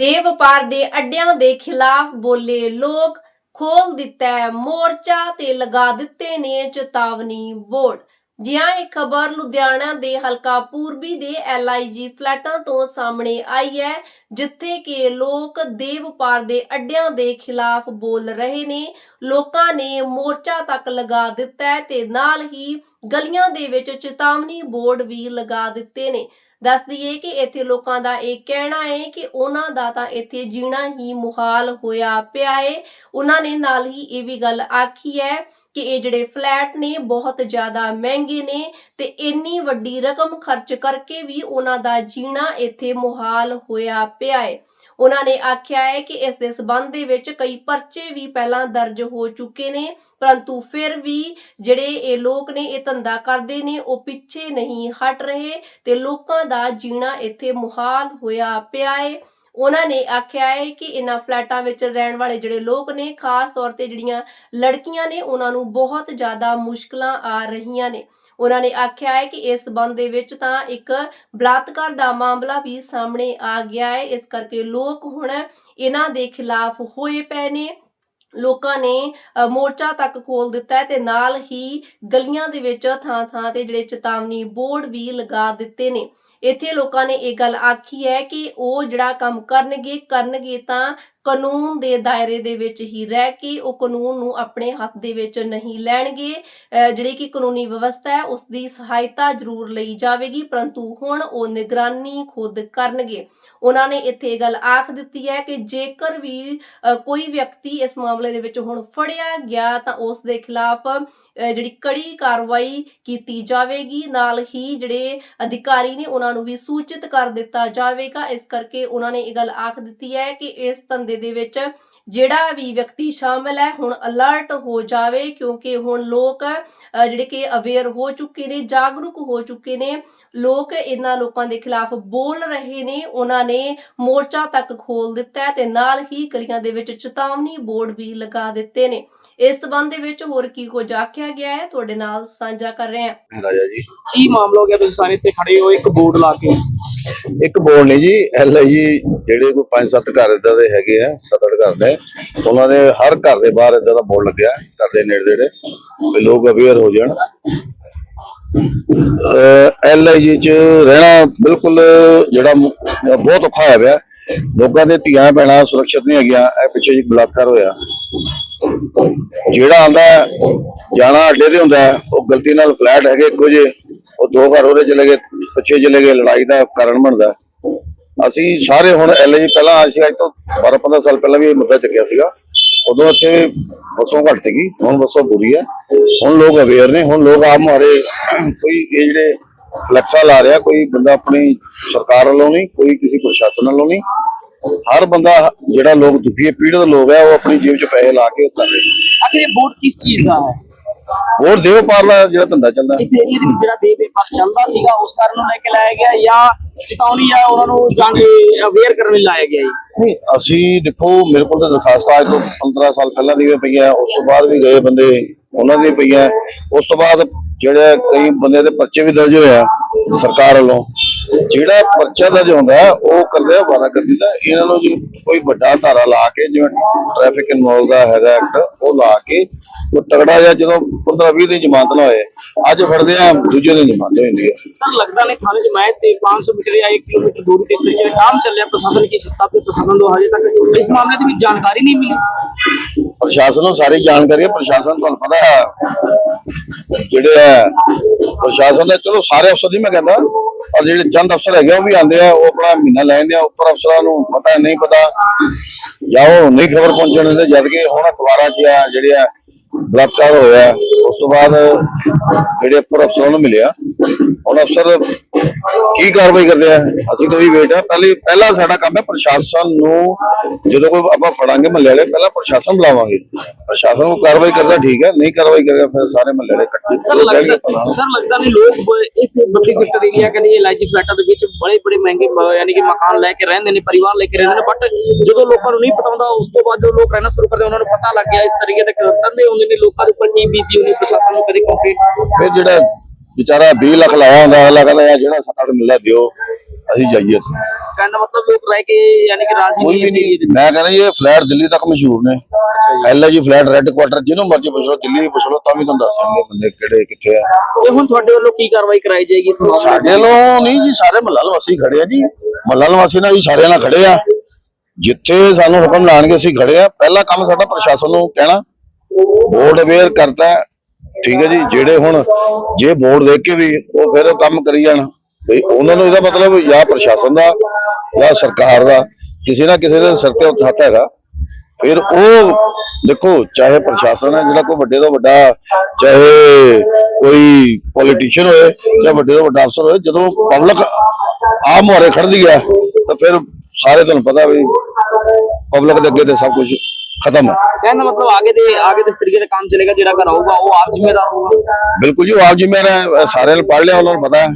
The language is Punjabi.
ਦੇ ਵਪਾਰ ਦੇ ਅੱਡਿਆਂ ਦੇ ਖਿਲਾਫ ਬੋਲੇ ਲੋਕ, ਖੋਲ ਦਿੱਤਾ ਹੈ ਮੋਰਚਾ ਤੇ ਲਗਾ ਦਿੱਤੇ ਨੇ ਚੇਤਾਵਨੀ ਬੋਰਡ। ਜਿਹਾਂ ਇਹ ਖਬਰ ਲੁਧਿਆਣਾ ਦੇ ਹਲਕਾ ਪੂਰਬੀ ਦੇ ਐਲਆਈਜੀ ਫਲੈਟਾਂ ਤੋਂ ਸਾਹਮਣੇ ਆਈ ਹੈ, ਜਿੱਥੇ ਕਿ ਲੋਕ ਦੇ ਵਪਾਰ ਦੇ ਅੱਡਿਆਂ ਦੇ ਖਿਲਾਫ ਬੋਲ ਰਹੇ ਨੇ। ਲੋਕਾਂ ਨੇ ਮੋਰਚਾ ਤੱਕ ਲਗਾ ਦਿੱਤਾ ਹੈ ਤੇ ਨਾਲ ਹੀ ਗਲੀਆਂ ਦੇ ਵਿੱਚ ਚੇਤਾਵਨੀ ਬੋਰਡ ਵੀ ਲਗਾ ਦਿੱਤੇ ਨੇ। ਦੱਸ ਦਈਏ ਕਿ ਇੱਥੇ ਲੋਕਾਂ ਦਾ ਇਹ ਕਹਿਣਾ ਹੈ ਕਿ ਉਹਨਾਂ ਦਾ ਤਾਂ ਇੱਥੇ ਜੀਣਾ ਹੀ ਮੁਹਾਲ ਹੋਇਆ ਪਿਆ ਹੈ ਉਹਨਾਂ ਨੇ ਨਾਲ ਹੀ ਇਹ ਵੀ ਗੱਲ ਆਖੀ ਹੈ ਕਿ ਇਹ ਜਿਹੜੇ ਫਲੈਟ ਨੇ, ਬਹੁਤ ਜ਼ਿਆਦਾ ਮਹਿੰਗੇ ਨੇ ਤੇ ਇੰਨੀ ਵੱਡੀ ਰਕਮ ਖਰਚ ਕਰਕੇ ਵੀ ਉਹਨਾਂ ਦਾ ਜੀਣਾ ਇੱਥੇ ਮੁਹਾਲ ਹੋਇਆ ਪਿਆ ਹੈ ਉਹਨਾਂ ਨੇ ਆਖਿਆ ਹੈ ਕਿ ਇਸ ਦੇ ਸਬੰਧ ਦੇ ਵਿੱਚ ਕਈ ਪਰਚੇ ਵੀ ਪਹਿਲਾਂ ਦਰਜ ਹੋ ਚੁੱਕੇ ਨੇ, ਪਰੰਤੂ ਫਿਰ ਵੀ ਜਿਹੜੇ ਇਹ ਲੋਕ ਨੇ, ਇਹ ਧੰਦਾ ਕਰਦੇ ਨੇ, ਉਹ ਪਿੱਛੇ ਨਹੀਂ ਹਟ ਰਹੇ ਤੇ ਲੋਕਾਂ ਦਾ ਜੀਣਾ ਇੱਥੇ ਮੁਹਾਲ ਹੋਇਆ ਪਿਆ ਹੈ ਉਹਨਾਂ ਨੇ ਆਖਿਆ ਹੈ ਕਿ ਇਹਨਾਂ ਫਲੈਟਾਂ ਵਿੱਚ ਰਹਿਣ ਵਾਲੇ ਜਿਹੜੇ ਲੋਕ ਨੇ, ਖਾਸ ਤੌਰ ਤੇ ਜਿਹੜੀਆਂ ਲੜਕੀਆਂ ਨੇ, ਉਹਨਾਂ ਨੂੰ ਬਹੁਤ ਜ਼ਿਆਦਾ ਮੁਸ਼ਕਲਾਂ ਆ ਰਹੀਆਂ ਨੇ। ਉਹਨਾਂ ਨੇ ਆਖਿਆ ਹੈ ਕਿ ਇਸ ਸੰਬੰਧ ਦੇ ਵਿੱਚ ਤਾਂ ਇੱਕ ਬਲਾਤਕਾਰ ਦਾ ਮਾਮਲਾ ਵੀ ਸਾਹਮਣੇ ਆ ਗਿਆ ਹੈ ਇਸ ਕਰਕੇ ਲੋਕ ਹੁਣ ਇਹਨਾਂ ਦੇ ਖਿਲਾਫ ਹੋਏ ਪਏ ਨੇ। ਲੋਕਾਂ ਨੇ ਮੋਰਚਾ ਤੱਕ ਖੋਲ ਦਿੱਤਾ ਹੈ ਤੇ ਨਾਲ ਹੀ ਗਲੀਆਂ ਦੇ ਵਿੱਚ ਥਾਂ-ਥਾਂ ਤੇ ਜਿਹੜੇ ਚੇਤਾਵਨੀ ਬੋਰਡ ਵੀ ਲਗਾ ਦਿੱਤੇ ਨੇ। ਇੱਥੇ ਲੋਕਾਂ ਨੇ ਇਹ ਗੱਲ ਆਖੀ ਹੈ ਕਿ ਉਹ ਜਿਹੜਾ ਕੰਮ ਕਰਨਗੇ ਕਰਨਗੇ ਤਾਂ ਕਾਨੂੰਨ ਦੇ ਦਾਇਰੇ ਦੇ ਵਿੱਚ ਹੀ ਰਹਿ ਕੇ ਉਹ ਕਾਨੂੰਨ ਨੂੰ ਆਪਣੇ ਹੱਥ ਦੇ ਵਿੱਚ ਨਹੀਂ ਲੈਣਗੇ। ਜਿਹੜੀ ਕਿ ਕਾਨੂੰਨੀ ਵਿਵਸਥਾ ਹੈ ਉਸ ਦੀ ਸਹਾਇਤਾ ਜ਼ਰੂਰ ਲਈ ਜਾਵੇਗੀ, ਪਰੰਤੂ ਹੁਣ ਉਹ ਨਿਗਰਾਨੀ ਖੁਦ ਕਰਨਗੇ। ਉਹਨਾਂ ਨੇ ਇੱਥੇ ਗੱਲ ਆਖ ਦਿੱਤੀ ਹੈ ਕਿ ਜੇਕਰ ਵੀ ਕੋਈ ਵਿਅਕਤੀ ਇਸ ਮਾਮਲੇ ਦੇ ਵਿੱਚ ਹੁਣ ਫੜਿਆ ਗਿਆ ਤਾਂ ਉਸ ਦੇ ਖਿਲਾਫ ਜਿਹੜੀ ਕੜੀ ਕਾਰਵਾਈ ਕੀਤੀ ਜਾਵੇਗੀ। ਨਾਲ ਹੀ ਜਿਹੜੇ ਅਧਿਕਾਰੀ ਨੇ ਉਹਨਾਂ ਨੂੰ ਵੀ ਸੂਚਿਤ ਕਰ ਦਿੱਤਾ ਜਾਵੇਗਾ। ਇਸ ਕਰਕੇ ਉਹਨਾਂ ਨੇ ਇਹ ਗੱਲ ਆਖ ਦਿੱਤੀ ਹੈ ਕਿ ਇਸ ਧੰਦੇ ਦੇ ਵਿੱਚ ਜਿਹੜਾ ਵੀ ਵਿਅਕਤੀ ਸ਼ਾਮਲ ਹੈ ਹੁਣ ਅਲਰਟ ਹੋ ਜਾਵੇ ਕਿਉਂਕਿ ਹੁਣ ਲੋਕ ਜਿਹੜੇ ਕਿ ਅਵੇਅਰ ਹੋ ਚੁੱਕੇ ਨੇ ਜਾਗਰੂਕ ਹੋ ਚੁੱਕੇ ਨੇ ਲੋਕ ਇਹਨਾਂ ਲੋਕਾਂ ਦੇ ਖਿਲਾਫ ਬੋਲ ਰਹੇ ਨੇ ਉਹਨਾਂ ਨੇ ਮੋਰਚਾ ਤੱਕ ਖੋਲ ਦਿੱਤਾ ਹੈ ਤੇ ਨਾਲ ਹੀ ਗਲੀਆਂ ਦੇ ਵਿੱਚ ਚੇਤਾਵਨੀ ਬੋਰਡ ਵੀ ਲਗਾ ਦਿੱਤੇ ਨੇ। ਇਸ ਸਬੰਧ ਦੇ ਵਿੱਚ ਹੋਰ ਕੀ ਕੁਝ ਆਖਿਆ ਗਿਆ ਹੈ ਤੁਹਾਡੇ ਨਾਲ ਸਾਂਝਾ ਕਰ ਰਹੇ ਹਾਂ। ਰਾਜਾ ਜੀ। ਕੀ ਮਾਮਲਾ ਹੋ ਗਿਆ? ਤੁਸੀਂ ਸਾਰੇ ਇੱਥੇ ਖੜੇ ਹੋ ਇੱਕ ਬੋਰਡ ਲਾ ਕੇ। ਇੱਕ ਬੋਲ ਨਹੀਂ ਜੀ ਐਲ ਆਈ ਜੀ ਜਿਹੜੇ ਕੋਈ ਪੰਜ ਸੱਤ ਘਰ ਇਦਾਂ ਦੇ ਹੈਗੇ ਆ, ਸੱਤ ਅੱਠ ਘਰ ਨੇ, ਉਹਨਾਂ ਦੇ ਹਰ ਘਰ ਦੇ ਬਾਹਰ ਇਦਾਂ ਦਾ ਬੋਰਡ ਲੱਗਿਆ, ਘਰ ਦੇ ਨੇੜੇ ਨੇੜੇ ਵੀ ਲੋਕ ਅਵੇਅਰ ਹੋ ਜਾਣ। ਐਲ ਚ ਰਹਿਣਾ ਬਿਲਕੁਲ ਜਿਹੜਾ ਬਹੁਤ ਔਖਾ ਹੋਇਆ ਪਿਆ। ਲੋਕਾਂ ਦੇ ਧੀਆਂ ਪੈਣਾ ਸੁਰੱਖਿਅਤ ਨਹੀਂ ਹੈਗੀਆਂ, ਇਹ ਪਿੱਛੇ ਜੀ ਬਲਾਤਕਾਰ ਹੋਇਆ। ਜਿਹੜਾ ਆਂਦਾ, ਜਾਣਾ ਅੱਡੇ ਤੇ ਹੁੰਦਾ, ਉਹ ਗਲਤੀ ਨਾਲ ਫਲੈਟ ਹੈਗੇ ਇੱਕੋ ਜਿਹੇ, ਉਹ ਦੋ ਘਰ ਉਹਦੇ ਚਲੇ ਗਏ। ਪਿੱਛੇ ਚਲੇ ਗਏ ਲੜਾਈ ਦਾ ਕਾਰਨ ਬਣਦਾ। ਅਸੀਂ ਸਾਰੇ ਹੁਣ ਐਲਜੀ ਪਹਿਲਾਂ ਅਸੀਂ ਅੱਜ ਤੋਂ 12 15 ਸਾਲ ਪਹਿਲਾਂ ਵੀ ਇਹ ਮੁੱਦਾ ਚੱਕਿਆ ਸੀਗਾ। ਉਦੋਂ ਇੱਥੇ ਵਸੋਂ ਘੱਟ ਸੀਗੀ, ਹੁਣ ਵਸੋਂ ਪੂਰੀ ਹੈ। ਹੁਣ ਲੋਕ ਅਵੇਅਰ ਨੇ, ਹੁਣ ਲੋਕ ਆਪ ਮਾਰੇ। ਕੋਈ ਇਹ ਜਿਹੜੇ ਫਲੈਕਸਾ ਲਾ ਰਿਹਾ, ਕੋਈ ਬੰਦਾ ਆਪਣੀ ਸਰਕਾਰ ਵੱਲੋਂ ਨਹੀਂ, ਕੋਈ ਕਿਸੇ ਪ੍ਰਸ਼ਾਸਨ ਵੱਲੋਂ ਨਹੀਂ। ਹਰ ਬੰਦਾ ਜਿਹੜਾ ਲੋਕ ਦੁਖੀ ਹੈ, ਪੀੜਤ ਲੋਕ ਹੈ, ਉਹ ਆਪਣੀ ਜੇਬ 'ਚ ਪੈਸੇ ਲਾ ਕੇ ਉਹ ਕਰ ਆਖਿਰ ਇਹ ਬੋਰਡ ਕਿਸ ਚੀਜ਼ ਦਾ ਹੈ? ਹੋਰ ਦੇਵ ਪਾਰਲਾ ਜਿਹੜਾ ਧੰਦਾ ਚੱਲਦਾ। ਇਸ ਏਰੀਆ ਦੇ ਵਿੱਚ ਜਿਹੜਾ ਦੇ ਪੇਪਰ ਚੱਲਦਾ ਸੀਗਾ ਉਸ ਕਾਰਨ ਨੂੰ ਲੈ ਕੇ ਲਾਇਆ ਗਿਆ ਜਾਂ ਚੇਤਾਵਨੀ ਜਾਂ ਉਹਨਾਂ ਨੂੰ ਜਾਣ ਕੇ ਅਵੇਅਰ ਕਰਨ ਲਈ ਲਾਇਆ ਗਿਆ ਜੀ। ਨਹੀਂ ਅਸੀਂ ਦੇਖੋ ਮੇਰੇ ਕੋਲ ਤਾਂ ਦਰਖਾਸਤਾਂ ਅੱਜ ਤੋਂ 15 ਸਾਲ ਪਹਿਲਾਂ ਦੀਆਂ ਪਈਆਂ ਉਸ ਤੋਂ ਬਾਅਦ ਵੀ ਗਏ ਬੰਦੇ ਉਹਨਾਂ ਦੀਆਂ ਪਈਆਂ। ਉਸ ਤੋਂ ਬਾਅਦ ਜਿਹੜੇ ਕਈ ਬੰਦੇ ਦੇ ਪਰਚੇ ਵੀ ਦਰਜ ਹੋਇਆ ਸਰਕਾਰ ਵੱਲੋਂ ਜਿਹੜਾ ਪਰਚਾ ਦਰਜ ਹੁੰਦਾ ਉਹ ਕਰਦੇ ਆ ਵਾਰਾਗਰਦੀ ਦਾ ਇਹਨਾਂ ਨੂੰ ਜੀ ਕੋਈ ਵੱਡਾ ਧਾਰਾ ਲਾ ਕੇ ਜਿਵੇਂ ਟ੍ਰੈਫਿਕ ਇਨਵੋਲਵ ਦਾ ਹੈਗਾ ਐਕਟ ਉਹ ਲਾ ਕੇ ਉਹ ਤਗੜਾ ਜਿਹਾ ਜਦੋਂ 15 20 ਦਿਨ ਜ਼ਮਾਨਤ ਨਾ ਹੋਏ ਅੱਜ ਫੜਦੇ ਆ ਦੂਜੇ ਦਿਨ ਜ਼ਮਾਨਤ ਹੋ ਜਾਂਦੀ ਹੈ ਸਰ ਲੱਗਦਾ ਨਹੀਂ ਥਾਣੇ ਜਮਾਇਤ ਤੇ 500 ਮੀਟਰ ਜਾਂ 1 ਕਿਲੋਮੀਟਰ ਦੂਰੀ ਤੇ ਇਸ ਤਰੀਕੇ ਦਾ ਕੰਮ ਚੱਲਿਆ ਪ੍ਰਸ਼ਾਸਨ ਕੀ ਸੱਤਾ ਤੇ ਪ੍ਰਸ਼ਾਸਨ ਨੂੰ ਹਜੇ ਤੱਕ ਇਸ ਮਾਮਲੇ ਦੀ ਵੀ ਜਾਣਕਾਰੀ ਨਹੀਂ ਮਿਲੀ। ਪ੍ਰਸ਼ਾਸਨ ਨੂੰ ਸਾਰੀ ਜਾਣਕਾਰੀ ਹੈ ਪ੍ਰਸ਼ਾਸਨ ਤੁਹਾਨੂੰ ਪਤਾ ਹੈ ਜਿਹੜੇ ਪ੍ਰਸ਼ਾਸਨ ਦਾ ਚਲੋ ਸਾਰੇ ਅਫਸਰ ਨਹੀਂ ਮੈਂ ਕਹਿੰਦਾ ਪਰ ਜਿਹੜੇ ਚੰਦ ਅਫਸਰ ਹੈਗੇ ਆ, ਉਹ ਵੀ ਆਉਂਦੇ ਆ ਉਹ ਆਪਣਾ ਮਹੀਨਾ ਲੈ ਜਾਂਦੇ ਆ ਉੱਪਰ ਅਫਸਰਾਂ ਨੂੰ ਪਤਾ ਨਹੀਂ ਪਤਾ ਜਾਂ ਉਹ ਨਹੀਂ ਖਬਰ ਪਹੁੰਚਣ ਦਿੰਦੇ ਜਦ ਕਿ ਹੁਣ ਅਖਬਾਰਾਂ 'ਚ ਆ ਜਿਹੜੇ ਆ ਬਲਾਤਕਾਰ ਹੋਇਆ। ਉਸ ਤੋਂ ਬਾਅਦ ਜਿਹੜੇ ਉੱਪਰ ਅਫਸਰਾਂ ਨੂੰ ਮਿਲਿਆ ਹੁਣ ਅਫਸਰ ਕੀ ਕਾਰਵਾਈ ਕਰਦੇ ਆ? ਅਸੀਂ ਤਾਂ ਉਹੀ ਵੇਟ ਆ। ਪਹਿਲੇ ਪਹਿਲਾ ਸਾਡਾ ਕੰਮ ਹੈ ਪ੍ਰਸ਼ਾਸਨ ਨੂੰ ਜਦੋਂ ਕੋਈ ਆਪਾਂ ਫੜਾਂਗੇ ਮਹੱਲੇ ਵਾਲੇ ਪਹਿਲਾਂ ਪ੍ਰਸ਼ਾਸਨ ਬੁਲਾਵਾਂਗੇ। ਪ੍ਰਸ਼ਾਸਨ ਨੂੰ ਕਾਰਵਾਈ ਕਰਦਾ ਠੀਕ ਹੈ ਨਹੀਂ ਕਾਰਵਾਈ ਕਰੇਗਾ ਫਿਰ ਸਾਰੇ ਮਹੱਲੇ ਵਾਲੇ ਇਕੱਠੇ ਸਰ ਲੱਗਦਾ ਸਰ ਨਹੀਂ ਲੋਕ ਇਸ ਬੱਤੀ ਸੈਕਟਰ ਏਰੀਆ ਕਹਿੰਦੇ ਐਲਆਈਜੀ ਫਲੈਟਾਂ ਦੇ ਵਿੱਚ ਬੜੇ ਬੜੇ ਮਹਿੰਗੇ ਯਾਨੀ ਕਿ ਮਕਾਨ ਲੈ ਕੇ ਰਹਿੰਦੇ ਨੇ ਪਰਿਵਾਰ ਲੈ ਕੇ ਰਹਿੰਦੇ ਨੇ। ਬਟ ਜਦੋਂ ਲੋਕਾਂ ਨੂੰ ਨਹੀਂ ਪਤਾ ਹੁੰਦਾ ਉਸ ਤੋਂ ਬਾਅਦ ਜਦੋਂ ਲੋਕ ਰਹਿਣਾ ਸ਼ੁਰੂ ਕਰਦੇ ਉਹਨਾਂ ਨੂੰ ਪਤਾ ਲੱਗ ਗਿਆ ਇਸ ਤਰੀਕੇ ਦੇ ਧੰਦੇ ਹੁੰਦੇ ਨੇ ਲੋਕਾਂ ਦੇ ਉੱਪਰ ਕੀ ਬੀਤੀ ਹੁੰਦੀ ਪ੍ਰਸ਼ਾਸਨ ਨੂੰ ਕਦੀ ਕੰਪਲੀਟ ਫਿਰ ਜਿਹੜਾ ਵਿਚਾਰਾ 20 ਲੱਖ ਲਾਇਆ ਹੁੰਦਾ ਅਗਲਾ ਕਹਿੰਦਾ ਯਾਰ ਜਿਹੜਾ 7-8 ਮਿਲਦਾ ਦਿਓ ਅਸੀਂ ਜਾਈਏ ਇੱਥੇ। ਕਹਿਣ ਦਾ ਮਤਲਬ ਲੋਕ ਰਹਿ ਕੇ ਯਾਨੀ ਕਿ ਰਾਜ਼ੀ ਨਹੀਂ। ਮੈਂ ਕਹਿੰਦਾ ਇਹ ਫਲੈਟ ਦਿੱਲੀ ਤੱਕ ਮਸ਼ਹੂਰ ਨੇ। ਐਲਆਈਜੀ ਫਲੈਟ ਰੈੱਡ ਕੁਆਟਰ ਜਿਹਨੂੰ ਮਰਜ਼ੀ ਪੁੱਛ ਲਓ ਦਿੱਲੀ ਪੁੱਛ ਲਓ ਤਾਂ ਵੀ ਤੁਹਾਨੂੰ ਦੱਸ ਦੇਣਗੇ ਬੰਦੇ ਕਿਹੜੇ ਕਿੱਥੇ ਆ। ਤੇ ਹੁਣ ਤੁਹਾਡੇ ਵੱਲੋਂ ਕੀ ਕਾਰਵਾਈ ਕਰਾਈ ਜਾਏਗੀ ਇਸ ਮਾਮਲੇ ਸਾਡੇ ਵੱਲੋਂ ਨਹੀਂ ਜੀ ਸਾਰੇ ਮਹੱਲਾ ਨਿਵਾਸੀ ਖੜੇ ਆ ਜੀ। ਮਹੱਲਾ ਨਿਵਾਸੀ ਨਾਲ ਜੀ ਸਾਰਿਆਂ ਨਾਲ ਖੜੇ ਆ। ਜਿੱਥੇ ਸਾਨੂੰ ਹੁਕਮ ਲਾਣਗੇ ਅਸੀਂ ਖੜੇ ਆ। ਪਹਿਲਾ ਕੰਮ ਸਾਡਾ ਪ੍ਰਸ਼ਾਸਨ ਨੂੰ ਕਹਿਣਾ। ਬੋਰਡ ਅਵੇਅਰ ਕਰਤਾ। ਠੀਕ ਹੈ ਜੀ, ਜਿਹੜੇ ਹੁਣ ਜੇ ਬੋਰਡ ਦੇਖ ਕੇ ਵੀ ਉਹ ਫਿਰ ਕੰਮ ਕਰੀ ਜਾਣ। ਵੀ ਉਹਨਾਂ ਨੂੰ ਇਹਦਾ ਮਤਲਬ ਜਾਂ ਪ੍ਰਸ਼ਾਸਨ ਦਾ ਜਾਂ ਸਰਕਾਰ ਦਾ, ਕਿਸੇ ਨਾ ਕਿਸੇ ਦੇ ਸਿਰ ਤੇ ਉਹ ਹੱਥ ਹੈਗਾ। ਫਿਰ ਉਹ ਦੇਖੋ, ਚਾਹੇ ਪ੍ਰਸ਼ਾਸਨ ਹੈ, ਜਿਹੜਾ ਕੋਈ ਵੱਡੇ ਤੋਂ ਵੱਡਾ, ਚਾਹੇ ਕੋਈ ਪੋਲੀਟੀਸ਼ੀਅਨ ਹੋਏ ਚਾਹੇ ਵੱਡੇ ਤੋਂ ਵੱਡਾ ਅਫਸਰ ਹੋਏ, ਜਦੋਂ ਪਬਲਿਕ ਆਮ ਮੁਹਾਰੇ ਖੜਦੀ ਆ, ਤਾਂ ਫਿਰ ਸਾਰੇ ਤੁਹਾਨੂੰ ਪਤਾ ਵੀ ਪਬਲਿਕ ਦੇ ਅੱਗੇ ਤੇ ਸਭ ਕੁਝ ਖਤਮ ਹੈ। ਕਹਿਣ ਦਾ ਮਤਲਬ ਆਗੇ ਦੇ ਆਗੇ ਦੇ ਇਸ ਤਰੀਕੇ ਦਾ ਕੰਮ ਚੱਲੇਗਾ ਜਿਹੜਾ ਘਰ ਆਊਗਾ ਉਹ ਆਪ ਜ਼ਿੰਮੇਦਾਰ ਹੋਊਗਾ। ਬਿਲਕੁਲ ਜੀ ਉਹ ਆਪ ਜੀ ਮੇਰੇ ਸਾਰਿਆਂ ਨੇ ਪੜ੍ਹ ਲਿਆ ਉਹਨਾਂ ਨੂੰ ਪਤਾ ਹੈ।